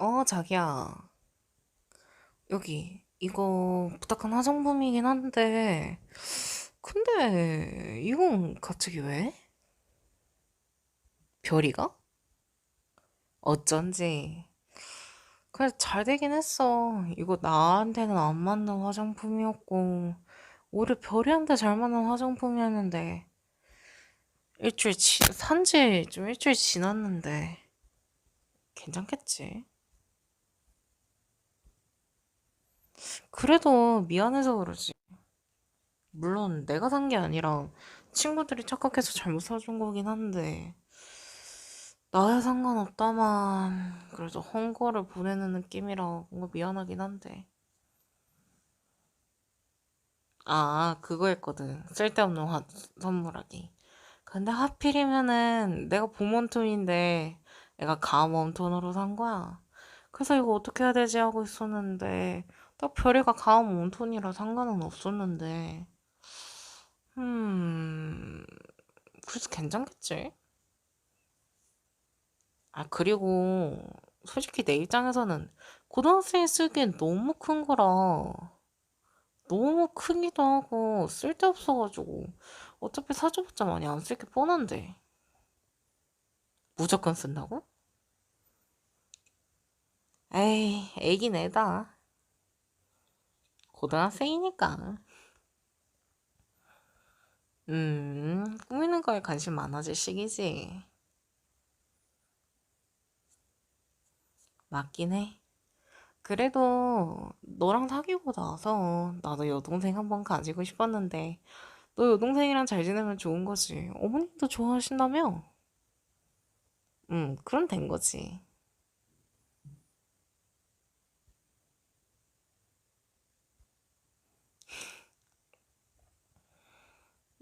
어, 자기야. 여기, 이거 부탁한 화장품이긴 한데, 근데, 이건 갑자기 왜? 별이가? 어쩐지. 그래, 잘 되긴 했어. 이거 나한테는 안 맞는 화장품이었고, 오히려 별이한테 잘 맞는 화장품이었는데, 일주일 지, 산지 좀 일주일 지났는데, 괜찮겠지? 그래도 미안해서 그러지. 물론 내가 산 게 아니라 친구들이 착각해서 잘못 사준 거긴 한데 나야 상관없다만 그래도 헝거를 보내는 느낌이라 뭔가 미안하긴 한데. 아 그거 했거든. 쓸데없는 화, 선물하기. 근데 하필이면은 내가 봄 웜톤인데 내가 가을 웜톤으로 산 거야. 그래서 이거 어떻게 해야 되지 하고 있었는데 딱 별이가 가을 웜톤이라 상관은 없었는데 음 그래서 괜찮겠지? 아, 그리고 솔직히 내 입장에서는 고등학생이 쓰기엔 너무 큰 거라 너무 크기도 하고 쓸데없어가지고 어차피 사줘봤자 많이 안 쓸 게 뻔한데 무조건 쓴다고? 에이, 애긴 애다. 고등학생이니까. 음, 꾸미는 거에 관심 많아질 시기지. 맞긴 해. 그래도 너랑 사귀고 나서 나도 여동생 한 번 가지고 싶었는데 너 여동생이랑 잘 지내면 좋은 거지. 어머님도 좋아하신다며? 응, 그럼 된 거지.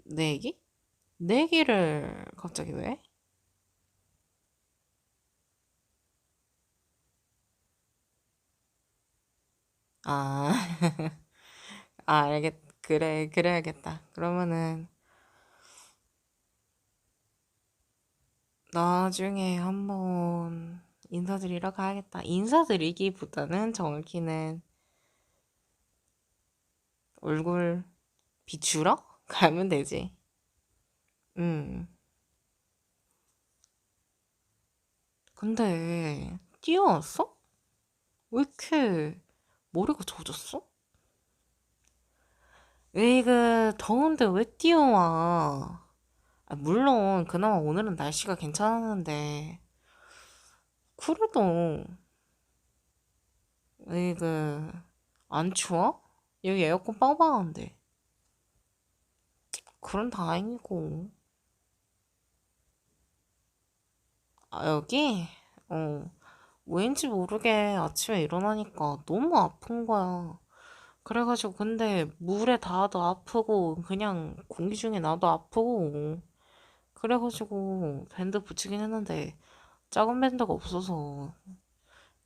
내 얘기? 내 얘기를 갑자기 왜? 아, 아, 알겠, 그래, 그래야겠다. 그러면은 나중에 한번 인사드리러 가야겠다. 인사드리기보다는 정확히는 얼굴 비추러 가면 되지. 음. 근데 뛰어왔어? 왜 이렇게 머리가 젖었어? 왜그 더운데 왜 뛰어와? 아, 물론 그나마 오늘은 날씨가 괜찮았는데 그래도 왜그안 추워? 여기 에어컨 빵빵한데 그럼 다행이고. 아 여기? 어. 왠지 모르게 아침에 일어나니까 너무 아픈 거야. 그래가지고 근데 물에 닿아도 아프고 그냥 공기 중에 나도 아프고. 그래가지고 밴드 붙이긴 했는데 작은 밴드가 없어서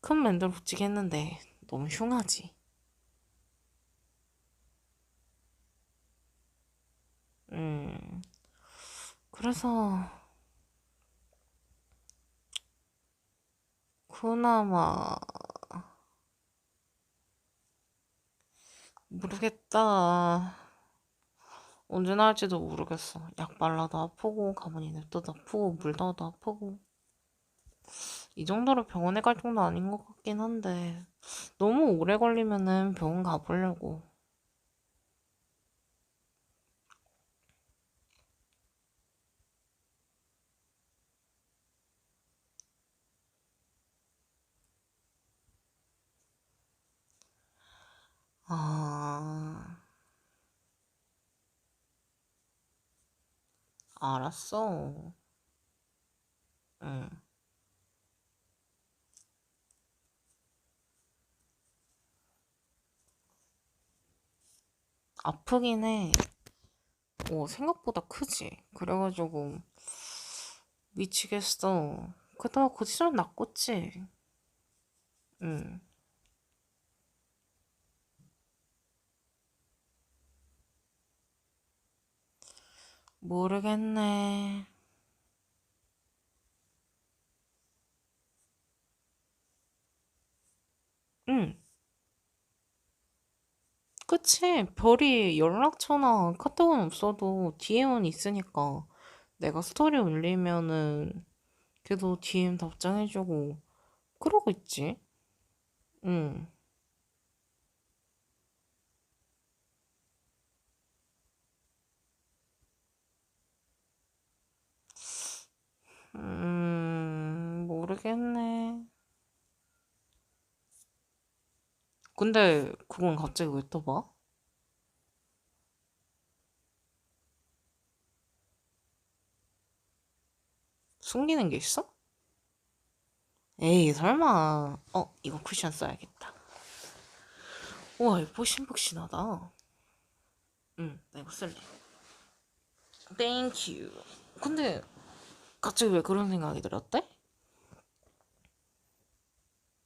큰 밴드를 붙이긴 했는데 너무 흉하지. 음, 그래서 그나마 모르겠다. 언제나 할지도 모르겠어. 약 발라도 아프고 가만히 냅둬도 아프고 물 넣어도 아프고 이 정도로 병원에 갈 정도 아닌 것 같긴 한데 너무 오래 걸리면은 병원 가보려고. 알았어. 응. 아프긴 해. 오, 생각보다 크지. 그래가지고 미치겠어. 그러다가 그 시절 낚았지. 응. 모르겠네. 응. 그치. 별이 연락처나 카톡은 없어도 DM은 있으니까 내가 스토리 올리면은 걔도 DM 답장해주고 그러고 있지. 응. 음, 모르겠네. 근데 그건 갑자기 왜 또 봐? 숨기는 게 있어? 에이, 설마. 어, 이거 쿠션 써야겠다. 우와, 이거 폭신폭신하다. 응, 나 이거 쓸래. 땡큐. 근데 갑자기 왜 그런 생각이 들었대?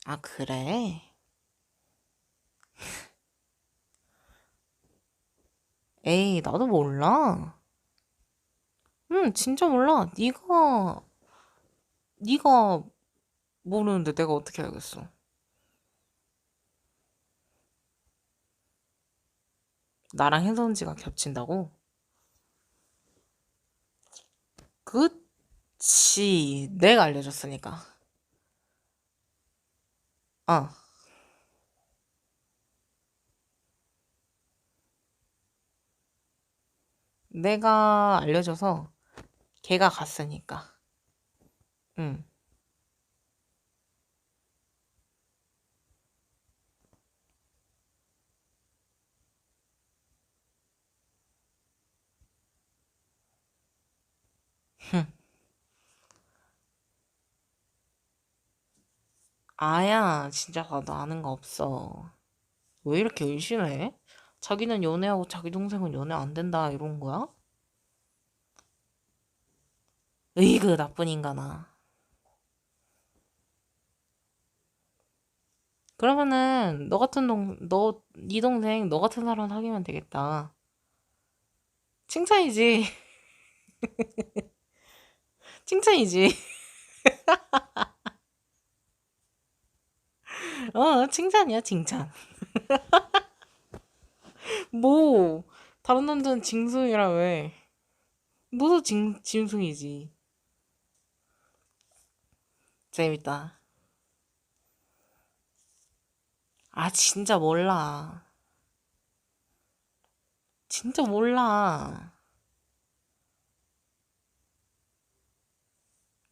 아, 그래? 에이, 나도 몰라. 응, 진짜 몰라. 네가 네가 모르는데 내가 어떻게 알겠어? 나랑 행선지가 겹친다고? 그치, 내가 알려줬으니까. 어, 내가 알려줘서 걔가 갔으니까. 응. 아야, 진짜 나도 아는 거 없어. 왜 이렇게 의심해? 자기는 연애하고 자기 동생은 연애 안 된다 이런 거야? 으이그 나쁜 인간아. 그러면은 너 같은 동, 너, 네 동생 너 같은 사람 사귀면 되겠다. 칭찬이지. 칭찬이지. 어, 칭찬이야, 칭찬. 뭐, 다른 남자는 징숭이라 왜? 너도 징, 짐승이지. 재밌다. 아, 진짜 몰라. 진짜 몰라.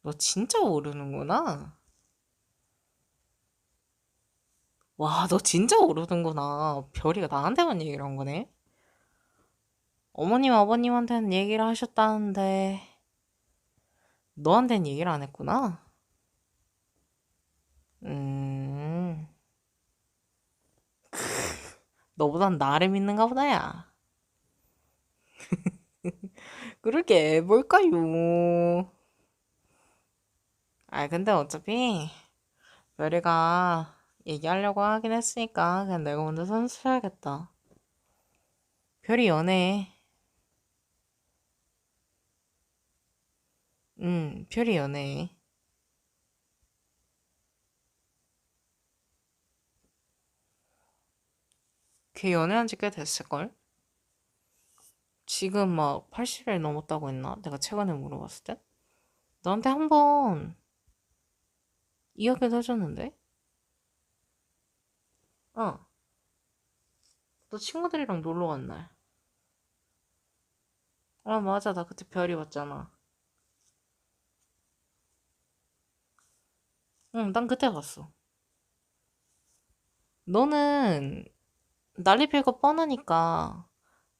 너 진짜 모르는구나. 와, 너 진짜 모르는구나. 별이가 나한테만 얘기를 한 거네. 어머님, 아버님한테는 얘기를 하셨다는데, 너한테는 얘기를 안 했구나. 음, 너보단 나를 믿는가 보다, 야. 그러게, 뭘까요? 아, 근데 어차피, 별이가 얘기하려고 하긴 했으니까, 그냥 내가 먼저 선수해야겠다. 별이 연애. 응, 별이 연애. 걔 연애한 지 꽤 됐을걸? 지금 막 80일 넘었다고 했나? 내가 최근에 물어봤을 때? 너한테 한 번 이야기도 해줬는데? 어, 너 친구들이랑 놀러 간 날. 아, 맞아. 나 그때 별이 왔잖아. 응, 난 그때 갔어. 너는 난리 필 거 뻔하니까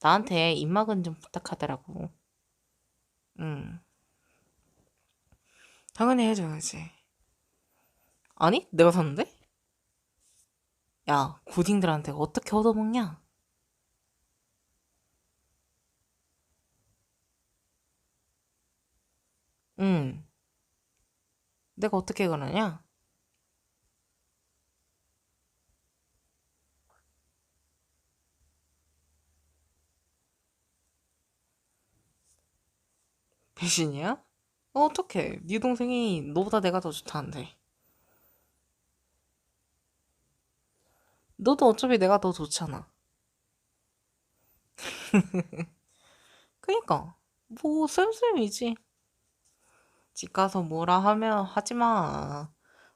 나한테 입막은 좀 부탁하더라고. 응, 당연히 해줘야지. 아니? 내가 샀는데? 야, 고딩들한테 어떻게 얻어먹냐? 응, 내가 어떻게 그러냐? 배신이야? 어, 어떡해. 네 동생이 너보다 내가 더 좋다는데. 너도 어차피 내가 더 좋잖아. 그니까 뭐 쌤쌤이지. 집 가서 뭐라 하면 하지 마.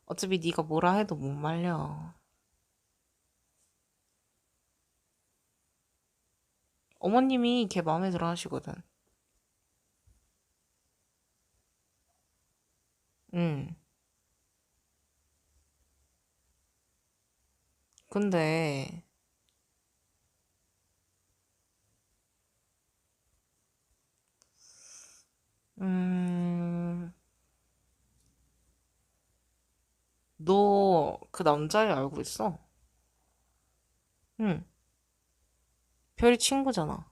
어차피 네가 뭐라 해도 못 말려. 어머님이 걔 마음에 들어 하시거든. 응. 근데, 음, 너 그 남자애 알고 있어? 응. 별이 친구잖아.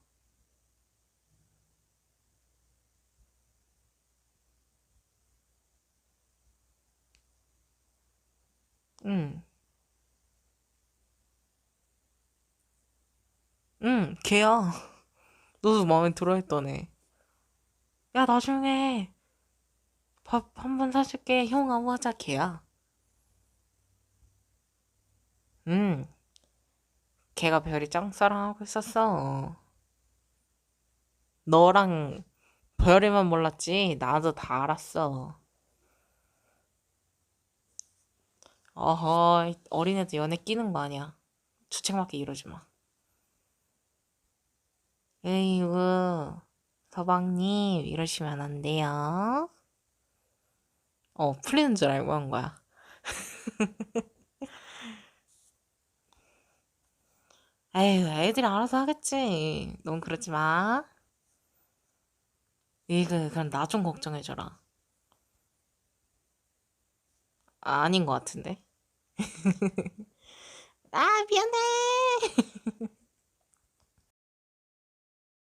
응. 응, 걔야. 너도 마음에 들어 했던 애. 야, 나중에 밥 한 번 사줄게. 형 아무 하자, 걔야. 응. 걔가 별이 짱 사랑하고 있었어. 너랑 별이만 몰랐지. 나도 다 알았어. 어허, 어린애도 연애 끼는 거 아니야. 주책맞게 이러지 마. 에이구, 서방님, 이러시면 안 돼요. 어, 풀리는 줄 알고 한 거야. 에휴, 애들이 알아서 하겠지. 넌 그러지 마. 이거, 그럼 나 좀 걱정해줘라. 아, 아닌 것 같은데. 아, 미안해.